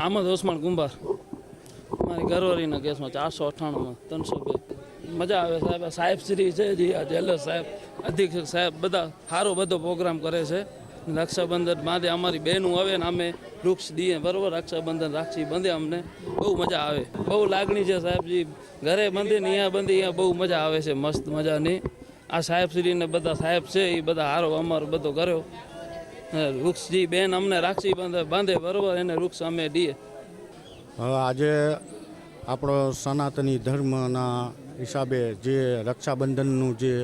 આમદ ઓસમાણ કુંભાર. મારી ઘરવાળીના કેસમાં ચારસો અઠ્ઠાણુંમાં, ત્રણસો બે. મજા આવે સાહેબ. સાહેબ શ્રી છે જી, આ જેલર સાહેબ, અધિક્ષક સાહેબ, બધા સારો બધો પ્રોગ્રામ કરે છે. રક્ષાબંધન બાંધે અમારી બહેનું આવે ને અમે વૃક્ષ દઈએ બરોબર? રક્ષાબંધન રાખી બંધે અમને. બહુ મજા આવે. બહુ લાગણી છે સાહેબજી ઘરે બંધે ને અહીંયા બંધે, અહીંયા બહુ મજા આવે છે. મસ્ત મજાની. આ સાહેબ શ્રીને બધા સાહેબ છે, એ બધા હારો અમારો બધો કર્યો. હે, વૃક્ષજી બેન અમને રાખી બાંધે બાંધે બરોબર એને વૃક્ષ અમે દઈએ. આજે આપણો સનાતની ધર્મના હિસાબે જે રક્ષાબંધનનું જે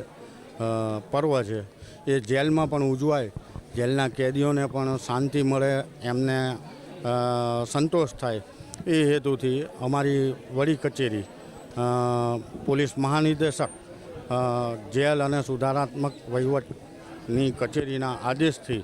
પર્વ છે એ જેલમાં પણ ઉજવાય. જેલના કેદીઓને પણ શાંતિ મળે એમને સંતોષ થાય. એ હેતુથી અમારી વડી કચેરી પોલીસ મહાનિદેશક જેલ અને સુધારાત્મક વહીવટની કચેરીના આદેશથી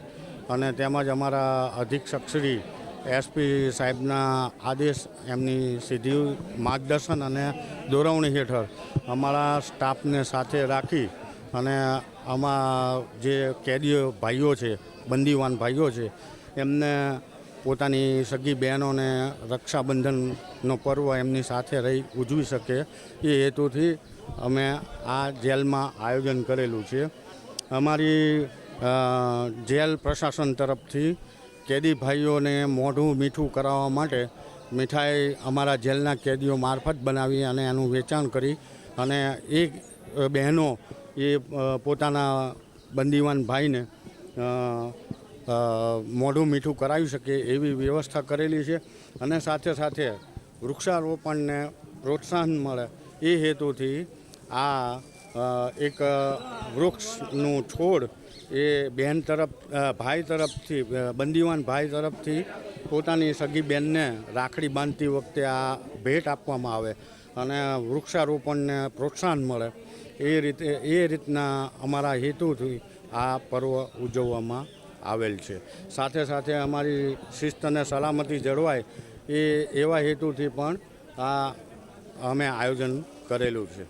અને તેમજ અમારા અધિક્ષક શ્રી એસપી સાહેબના આદેશ એમની સીધી માર્ગદર્શન અને દોરવણી હેઠળ અમારા સ્ટાફને સાથે રાખી અને આમાં જે કેદીઓ ભાઈઓ છે, બંદીવાન ભાઈઓ છે, એમને પોતાની સગી બહેનોને રક્ષાબંધનનો પર્વ એમની સાથે રહી ઉજવી શકે એ હેતુથી અમે આ જેલમાં આયોજન કરેલું છે. અમારી જેલ પ્રશાસન તરફથી કેદી ભાઈઓને મોઢું મીઠું કરાવવા માટે મીઠાઈ અમારા જેલના કેદીઓ મારફત બનાવી અને એનું વેચાણ કરી અને એ બહેનો એ પોતાના બંદીવાન ભાઈને મોઢું મીઠું કરાવી શકે એવી વ્યવસ્થા કરેલી છે અને સાથે સાથે વૃક્ષારોપણને પ્રોત્સાહન મળે એ હેતુથી આ એક વૃક્ષનું છોડ એ બહેન તરફ ભાઈ તરફથી બંદીવાન ભાઈ તરફથી પોતાની સગી બહેનને રાખડી બાંધતી વખતે આ ભેટ આપવામાં આવે અને વૃક્ષારોપણને પ્રોત્સાહન મળે. એ રીતે, એ રીતના અમારા હેતુથી આ પર્વ ઉજવવામાં આવેલ છે. સાથે સાથે અમારી શિસ્ત અને સલામતી જળવાય એ, એવા હેતુથી પણ આ અમે આયોજન કરેલું છે.